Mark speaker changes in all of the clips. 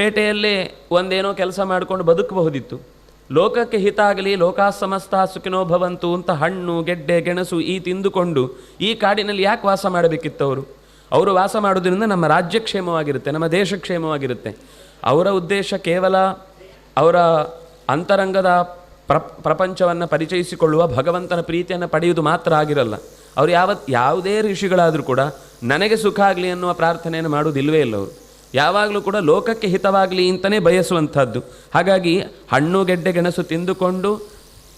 Speaker 1: ಪೇಟೆಯಲ್ಲೇ ಒಂದೇನೋ ಕೆಲಸ ಮಾಡಿಕೊಂಡು ಬದುಕಬಹುದಿತ್ತು. ಲೋಕಕ್ಕೆ ಹಿತ ಆಗಲಿ ಲೋಕಾ ಸಮಸ್ತ ಸುಖಿನೋ ಭವಂತು ಅಂತ ಹಣ್ಣು, ಗೆಡ್ಡೆ, ಗೆಣಸು ಈ ತಿಂದುಕೊಂಡು ಈ ಕಾಡಿನಲ್ಲಿ ಯಾಕೆ ವಾಸ ಮಾಡಬೇಕಿತ್ತು ಅವರು ಅವರು ವಾಸ ಮಾಡೋದ್ರಿಂದ ನಮ್ಮ ರಾಜ್ಯ ಕ್ಷೇಮವಾಗಿರುತ್ತೆ ನಮ್ಮ ದೇಶ ಕ್ಷೇಮವಾಗಿರುತ್ತೆ ಅವರ ಉದ್ದೇಶ ಕೇವಲ ಅವರ ಅಂತರಂಗದ ಪ್ರ, ಪ್ರಪಂಚವನ್ನು ಪರಿಚಯಿಸಿಕೊಳ್ಳುವ ಭಗವಂತನ ಪ್ರೀತಿಯನ್ನು ಪಡೆಯುವುದು ಮಾತ್ರ ಆಗಿರಲ್ಲ. ಅವರು ಯಾವತ್ತು ಯಾವುದೇ ಋಷಿಗಳಾದರೂ ಕೂಡ ನನಗೆ ಸುಖ ಆಗಲಿ ಅನ್ನುವ ಪ್ರಾರ್ಥನೆಯನ್ನು ಮಾಡುವುದಿಲ್ಲವೇ ಇಲ್ಲ ಅವರು. ಯಾವಾಗಲೂ ಕೂಡ ಲೋಕಕ್ಕೆ ಹಿತವಾಗಲಿ ಅಂತಲೇ ಬಯಸುವಂಥದ್ದು. ಹಾಗಾಗಿ ಹಣ್ಣು, ಗೆಡ್ಡೆ, ಗೆಣಸು ತಿಂದುಕೊಂಡು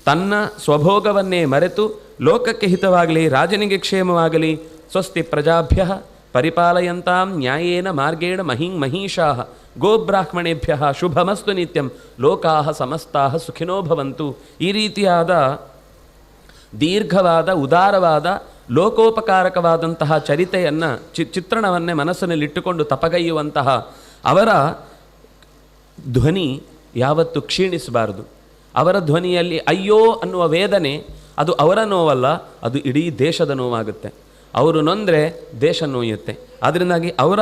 Speaker 1: ತನ್ನ ಸ್ವಭೋಗವನ್ನೇ ಮರೆತು ಲೋಕಕ್ಕೆ ಹಿತವಾಗಲಿ, ರಾಜನಿಗೆ ಕ್ಷೇಮವಾಗಲಿ, ಸ್ವಸ್ತಿ ಪ್ರಜಾಭ್ಯ ಪರಿಪಾಲಯಂತಾಂ ನ್ಯಾಯೇನ ಮಾರ್ಗೇಣ ಮಹಿಂ ಮಹಿಷಾ, ಗೋಬ್ರಾಹ್ಮಣೇಭ್ಯ ಶುಭಮಸ್ತು ನಿತ್ಯಂ, ಲೋಕಾ ಸಮಸ್ತಾ ಸುಖಿನೋ ಭವಂತು. ಈ ರೀತಿಯಾದ ದೀರ್ಘವಾದ, ಉದಾರವಾದ ಲೋಕೋಪಕಾರಕವಾದಂತಹ ಚರಿತೆಯನ್ನು, ಚಿ, ಚಿತ್ರಣವನ್ನೇ ಮನಸ್ಸಿನಲ್ಲಿಟ್ಟುಕೊಂಡು ತಪಗೈಯುವಂತಹ ಅವರ ಧ್ವನಿ ಯಾವತ್ತು ಕ್ಷೀಣಿಸಬಾರದು. ಅವರ ಧ್ವನಿಯಲ್ಲಿ ಅಯ್ಯೋ ಅನ್ನುವ ವೇದನೆ ಅದು ಅವರ ನೋವಲ್ಲ, ಅದು ಇಡೀ ದೇಶದ ನೋವಾಗುತ್ತೆ. ಅವರು ನೊಂದರೆ ದೇಶ ನೋಯುತ್ತೆ. ಅದರಿಂದಾಗಿ ಅವರ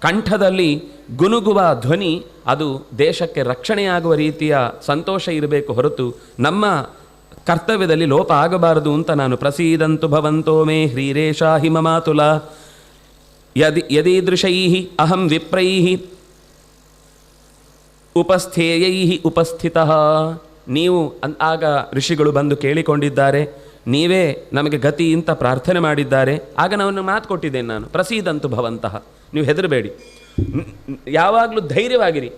Speaker 1: ಕಂಠದಲ್ಲಿ ಗುನುಗುವ ಧ್ವನಿ ಅದು ದೇಶಕ್ಕೆ ರಕ್ಷಣೆಯಾಗುವ ರೀತಿಯ ಸಂತೋಷ ಇರಬೇಕು ಹೊರತು ನಮ್ಮ ಕರ್ತವ್ಯದಲ್ಲಿ ಲೋಪ ಆಗಬಾರದು ಅಂತ ನಾನು ಪ್ರಸೀದಂತು ಭವಂತೋ ಮೇ ಹ್ರೀರೇಶ ಹಿಮಮಾತುಲ. ಯದಿ ಯದೀದೃಶೈ ಅಹಂ ವಿಪ್ರೈ ಉಪಸ್ಥೇಯೈ ಉಪಸ್ಥಿತ. ನೀವು ಆಗ ಋಷಿಗಳು ಬಂದು ಕೇಳಿಕೊಂಡಿದ್ದಾರೆ, ನೀವೇ ನಮಗೆ ಗತಿ ಅಂತ ಪ್ರಾರ್ಥನೆ ಮಾಡಿದ್ದಾರೆ. ಆಗ ನಾನು ಮಾತು ಕೊಟ್ಟಿದ್ದೇನೆ ನಾನು, ಪ್ರಸೀದಂತು ಭವಂತಹ ನೀವು ಹೆದರಬೇಡಿ. ಯಾವಾಗಲೂ ಧೈರ್ಯವಾಗಿರಿ.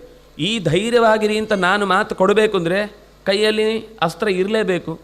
Speaker 1: ಈ ಧೈರ್ಯವಾಗಿರಿ ಅಂತ ನಾನು ಮಾತು ಕೊಡಬೇಕು ಅಂದರೆ ಕೈಯಲ್ಲಿ ಅಸ್ತ್ರ ಇರಲೇಬೇಕು.